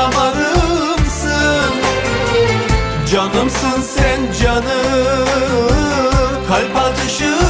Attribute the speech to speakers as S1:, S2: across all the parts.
S1: damarımsın. Canımsın sen canım. Kalp atışım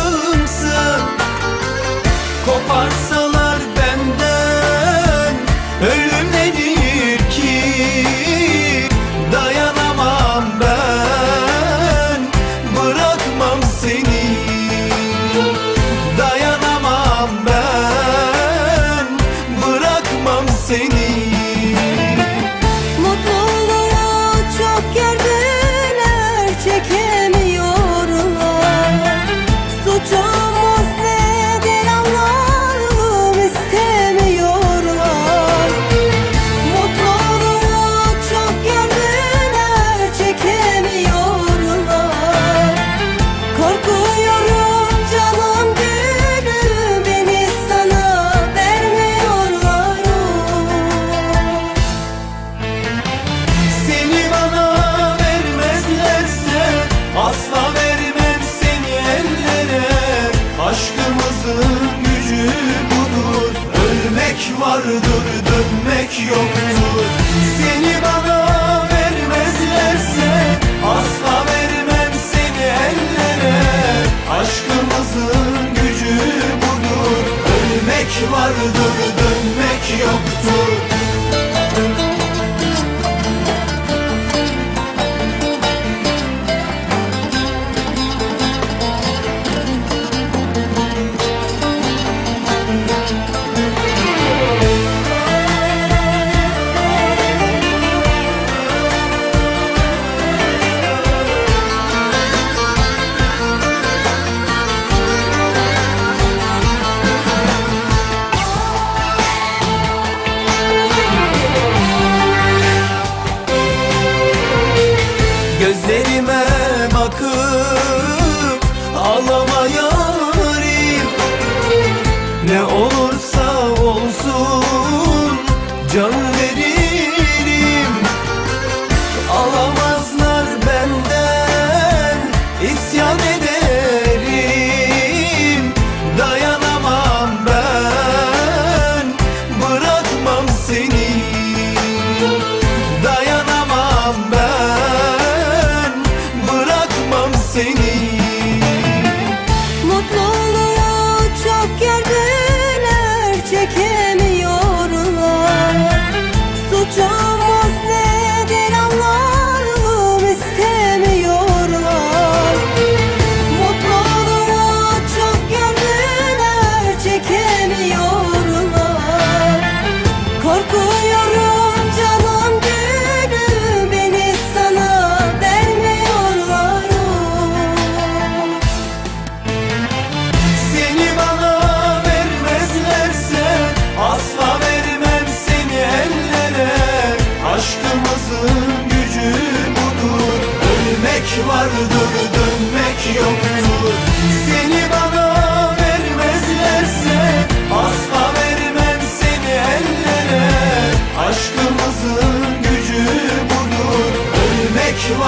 S1: vardır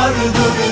S1: vardır